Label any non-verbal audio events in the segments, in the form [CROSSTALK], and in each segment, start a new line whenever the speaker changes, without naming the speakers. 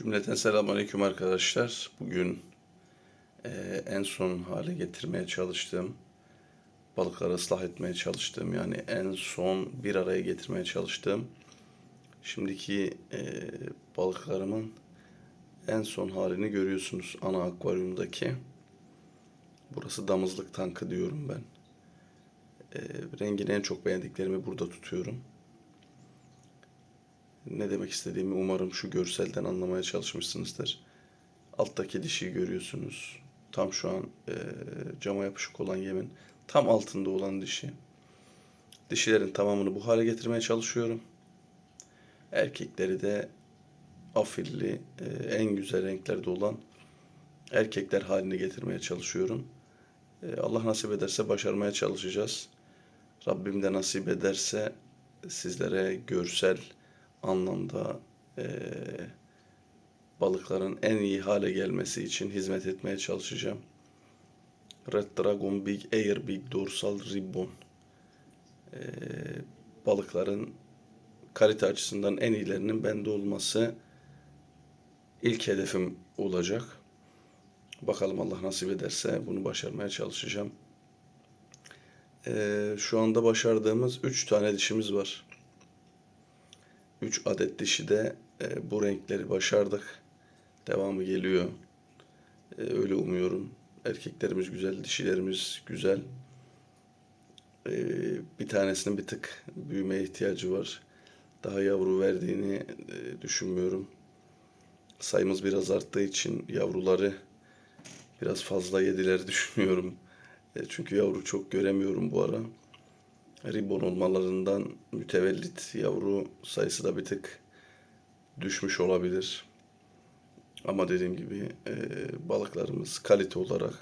Cümleten selamünaleyküm arkadaşlar. Bugün eee, en son hale getirmeye çalıştığım, balıkları ıslah etmeye çalıştığım, yani en son bir araya getirmeye çalıştığım, şimdiki eee, balıklarımın en son halini görüyorsunuz ana akvaryumdaki. Burası damızlık tankı diyorum ben. Eee, rengini en çok beğendiklerimi burada tutuyorum. Ne demek istediğimi umarım şu görselden anlamaya çalışmışsınızdır. Alttaki dişiyi görüyorsunuz. Tam şu an eee, cama yapışık olan yemin tam altında olan dişi. Dişilerin tamamını bu hale getirmeye çalışıyorum. Erkekleri de afilli, eee, en güzel renklerde olan erkekler haline getirmeye çalışıyorum. Eee, Allah nasip ederse başarmaya çalışacağız. Rabbim de nasip ederse sizlere görsel anlamda eee, balıkların en iyi hale gelmesi için hizmet etmeye çalışacağım. Red Dragon Big Air Big Dorsal Ribbon Eee, balıkların kalite açısından en iyilerinin bende olması ilk hedefim olacak. Bakalım Allah nasip ederse bunu başarmaya çalışacağım. Eee, şu anda başardığımız 3 tane dişimiz var. 3 adet dişi de e, bu renkleri başardık. Devamı geliyor. E, öyle umuyorum. Erkeklerimiz güzel, dişilerimiz güzel. E, bir tanesinin bir tık büyümeye ihtiyacı var. Daha yavru verdiğini e, düşünmüyorum. Sayımız biraz arttığı için yavruları biraz fazla yediler [LAUGHS] düşünüyorum. E, çünkü yavru çok göremiyorum bu ara. Ribbon olmalarından mütevellit yavru sayısı da bir tık düşmüş olabilir. Ama dediğim gibi e, balıklarımız kalite olarak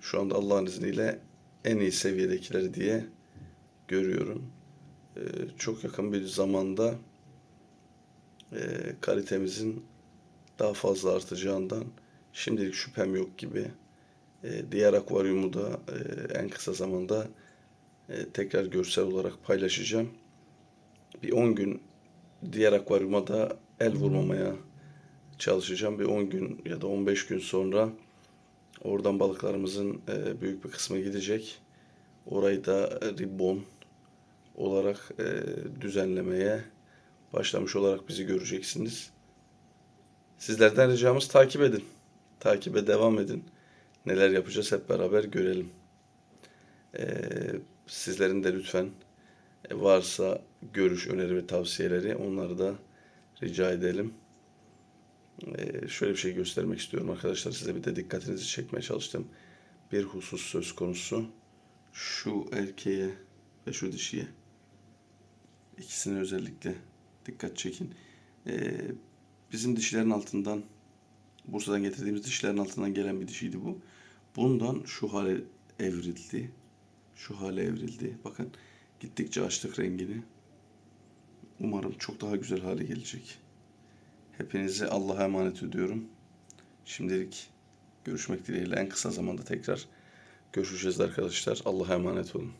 şu anda Allah'ın izniyle en iyi seviyedekileri diye görüyorum. E, çok yakın bir zamanda e, kalitemizin daha fazla artacağından şimdilik şüphem yok gibi. E, diğer akvaryumu da e, en kısa zamanda tekrar görsel olarak paylaşacağım. Bir 10 gün diğer akvaryuma da el vurmamaya çalışacağım. Bir 10 gün ya da 15 gün sonra oradan balıklarımızın e, büyük bir kısmı gidecek. Orayı da ribbon olarak e, düzenlemeye başlamış olarak bizi göreceksiniz. Sizlerden ricamız takip edin. Takibe devam edin. Neler yapacağız hep beraber görelim. Ee, sizlerin de lütfen e, varsa görüş, öneri ve tavsiyeleri onları da rica edelim. Ee, şöyle bir şey göstermek istiyorum arkadaşlar. Size bir de dikkatinizi çekmeye çalıştım. Bir husus söz konusu. Şu erkeğe ve şu dişiye. İkisine özellikle dikkat çekin. Ee, bizim dişilerin altından Bursa'dan getirdiğimiz dişlerin altından gelen bir dişiydi bu. Bundan şu hale evrildi. Şu hale evrildi. Bakın gittikçe açtık rengini. Umarım çok daha güzel hale gelecek. Hepinizi Allah'a emanet ediyorum. Şimdilik görüşmek dileğiyle en kısa zamanda tekrar görüşeceğiz arkadaşlar. Allah'a emanet olun.